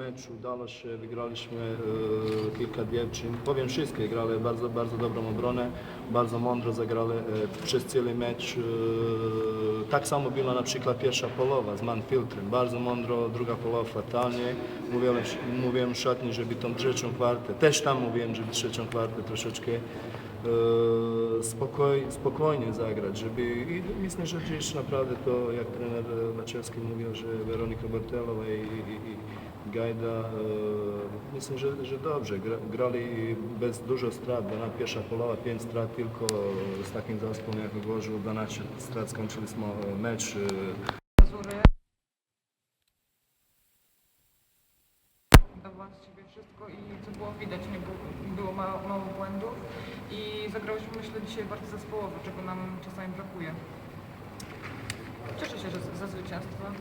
mecz udało się, wygraliśmy e, kilka dziewczyn. Powiem wszystkie, grali bardzo, bardzo dobrą obronę, bardzo mądro zagrali e, przez cały mecz. E, tak samo było na przykład pierwsza połowa z Manfiltrem, bardzo mądro, druga połowa fatalnie. Mówiłem, mówiłem szatni, żeby tą trzecią kwartę, też tam mówiłem, żeby trzecią kwartę troszeczkę spokoj, spokojnie zagrać, żeby i myślę, że dziś naprawdę to jak trener Laczewski mówił, że Weronika Bartelowa i, i, i Gajda, e, myślę, że, że dobrze, gra, grali bez dużo strat, bo na pierwsza połowa 5 strat tylko z takim zespołem jak Gorzu, 12 strat skończyliśmy mecz. e, Z siebie wszystko i co było widać, nie było, było mało, mało błędów i zagrałyśmy myślę dzisiaj bardzo zespołowo, czego nam czasami brakuje. Cieszę się że ze zwycięstwa.